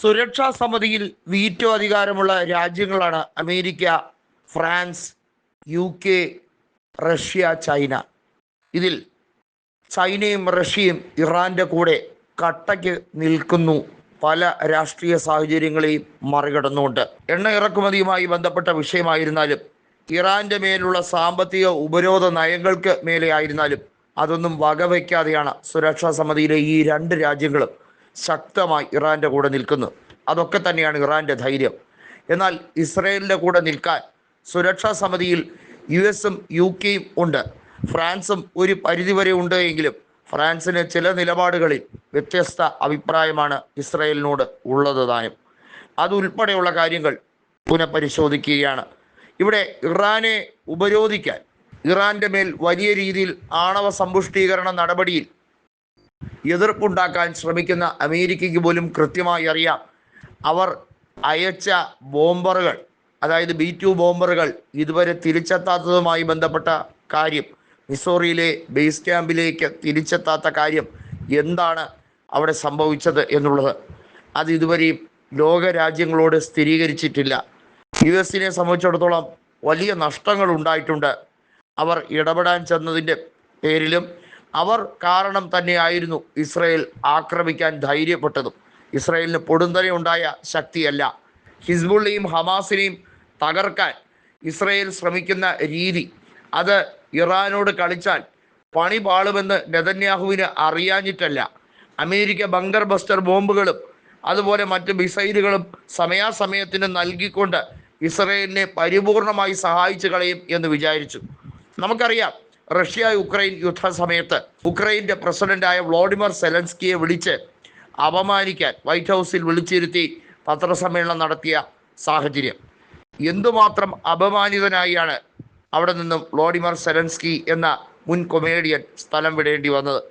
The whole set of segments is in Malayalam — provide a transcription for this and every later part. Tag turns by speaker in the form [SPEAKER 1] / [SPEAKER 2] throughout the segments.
[SPEAKER 1] സുരക്ഷാ സമിതിയിൽ വീറ്റോ അധികാരമുള്ള രാജ്യങ്ങളാണ് America France U K Russia China. ഇതിൽ ചൈനയും റഷ്യയും ഇറാന്റെ കൂടെ കട്ടയ്ക്ക് നിൽക്കുന്നു. പല രാഷ്ട്രീയ സാഹചര്യങ്ങളെയും മറികടന്നുകൊണ്ട്. എണ്ണ ഇറക്കുമതിയുമായി ബന്ധപ്പെട്ട വിഷയമായിരുന്നാലും ഇറാന്റെ മേലുള്ള സാമ്പത്തിക ഉപരോധ നയങ്ങൾക്ക് മേലെ ആയിരുന്നാലും അതൊന്നും വകവയ്ക്കാതെയാണ് സുരക്ഷാ സമിതിയിലെ ഈ രണ്ട് രാജ്യങ്ങളും ശക്തമായി ഇറാന്റെ കൂടെ നിൽക്കുന്നു. അതൊക്കെ തന്നെയാണ് ഇറാന്റെ ധൈര്യം. എന്നാൽ ഇസ്രയേലിന്റെ കൂടെ നിൽക്കാൻ സുരക്ഷാ സമിതിയിൽ യു എസും യു കെയും ഉണ്ട്. ഫ്രാൻസും ഒരു പരിധിവരെ ഉണ്ട് എങ്കിലും ഫ്രാൻസിന് ചില നിലപാടുകളിൽ വ്യത്യസ്ത അഭിപ്രായമാണ് ഇസ്രയേലിനോട് ഉള്ളത് താനും. അതുൾപ്പെടെയുള്ള കാര്യങ്ങൾ പുനഃപരിശോധിക്കുകയാണ്. ഇവിടെ ഇറാനെ ഉപരോധിക്കാൻ ഇറാന്റെ മേൽ വലിയ രീതിയിൽ ആണവ സമ്പുഷ്ടീകരണ നടപടിയിൽ എതിർപ്പുണ്ടാക്കാൻ ശ്രമിക്കുന്ന അമേരിക്കയ്ക്ക് പോലും കൃത്യമായി അറിയാം. അവർ അയച്ച ബോംബറുകൾ അതായത് ബി ടു ബോംബറുകൾ ഇതുവരെ തിരിച്ചെത്താത്തതുമായി ബന്ധപ്പെട്ട കാര്യം മിസോറിയിലെ ബേസ് ക്യാമ്പിലേക്ക് തിരിച്ചെത്താത്ത കാര്യം എന്താണ് അവിടെ സംഭവിച്ചത് എന്നുള്ളത്. അത് ഇതുവരെയും ലോക രാജ്യങ്ങളോട് സ്ഥിരീകരിച്ചിട്ടില്ല. യു എസിനെ സംബന്ധിച്ചിടത്തോളം വലിയ നഷ്ടങ്ങൾ ഉണ്ടായിട്ടുണ്ട് അവർ ഇടപെടാൻ ചെന്നതിന്റെ പേരിലും അവർ കാരണം തന്നെയായിരുന്നു ഇസ്രയേൽ ആക്രമിക്കാൻ ധൈര്യപ്പെട്ടതും. ഇസ്രയേലിന് പൊടുന്തനെയുണ്ടായ ശക്തിയല്ല. ഹിസ്ബുള്ളയും ഹമാസിനെയും തകർക്കാൻ ഇസ്രയേൽ ശ്രമിക്കുന്ന രീതി. അത് ഇറാനോട് കളിച്ചാൽ പണി പാളുമെന്ന് നെതന്യാഹുവിന് അറിയാഞ്ഞിട്ടല്ല. അമേരിക്ക ബങ്കർ ബസ്റ്റർ ബോംബുകളും അതുപോലെ മറ്റ് മിസൈലുകളും സമയാസമയത്തിന് നൽകിക്കൊണ്ട് ഇസ്രയേലിനെ പരിപൂർണമായി സഹായിച്ചു കളയും എന്ന് വിചാരിച്ചു. നമുക്കറിയാം റഷ്യ യുക്രൈൻ യുദ്ധസമയത്ത് ഉക്രൈന്റെ പ്രസിഡന്റായ വ്ളോഡിമർ സെലൻസ്കിയെ വിളിച്ച് അപമാനിക്കാൻ വൈറ്റ് ഹൗസിൽ വിളിച്ചിരുത്തി പത്രസമ്മേളനം നടത്തിയ സാഹചര്യം. എന്തുമാത്രം അപമാനിതനായാണ് അവിടെ നിന്നും വ്ളോഡിമർ സെലൻസ്കി എന്ന മുൻ കൊമേഡിയൻ സ്ഥലം വിടേണ്ടി വന്നത്.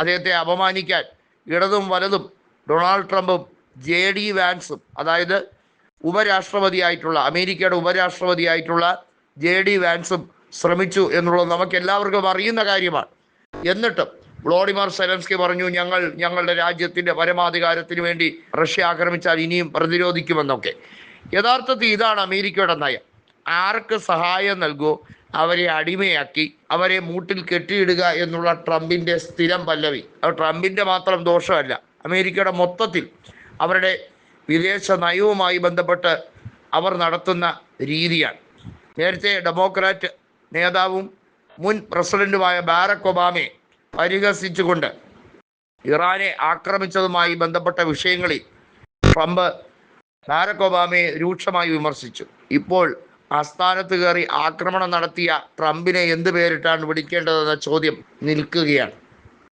[SPEAKER 1] അദ്ദേഹത്തെ അപമാനിക്കാൻ ഇടതും വലതും ഡൊണാൾഡ് ട്രംപും ജെ ഡി വാൻസും അതായത് ഉപരാഷ്ട്രപതിയായിട്ടുള്ള അമേരിക്കയുടെ ഉപരാഷ്ട്രപതിയായിട്ടുള്ള ജെ ഡി വാൻസും ശ്രമിച്ചു എന്നുള്ളത് നമുക്ക് എല്ലാവർക്കും അറിയുന്ന കാര്യമാണ്. എന്നിട്ടും വ്ളോഡിമർ സെലൻസ്കി പറഞ്ഞു ഞങ്ങൾ ഞങ്ങളുടെ രാജ്യത്തിന്റെ പരമാധികാരത്തിന് വേണ്ടി റഷ്യ ആക്രമിച്ചാൽ ഇനിയും പ്രതിരോധിക്കുമെന്നൊക്കെ. യഥാർത്ഥത്തിൽ ഇതാണ് അമേരിക്കയുടെ നയം. ആർക്ക് സഹായം നൽകുമോ അവരെ അടിമയാക്കി അവരെ മൂട്ടിൽ കെട്ടിയിടുക എന്നുള്ള ട്രംപിന്റെ സ്ഥിരം പല്ലവി. അത് ട്രംപിന്റെ മാത്രം ദോഷമല്ല. അമേരിക്കയുടെ മൊത്തത്തിൽ അവരുടെ വിദേശ നയവുമായി ബന്ധപ്പെട്ട് അവർ നടത്തുന്ന രീതിയാണ്. നേരത്തെ ഡെമോക്രാറ്റ് നേതാവും മുൻ പ്രസിഡന്റുമായ ബാരക് ഒബാമയെ പരിഹസിച്ചുകൊണ്ട് ഇറാനെ ആക്രമിച്ചതുമായി ബന്ധപ്പെട്ട വിഷയങ്ങളിൽ ട്രംപ് ബാരക് ഒബാമയെ രൂക്ഷമായി വിമർശിച്ചു. ഇപ്പോൾ ആസ്ഥാനത്ത് കയറി ആക്രമണം നടത്തിയ ട്രംപിനെ എന്ത് പേരിട്ടാണ് വിളിക്കേണ്ടതെന്ന ചോദ്യം നിൽക്കുകയാണ്.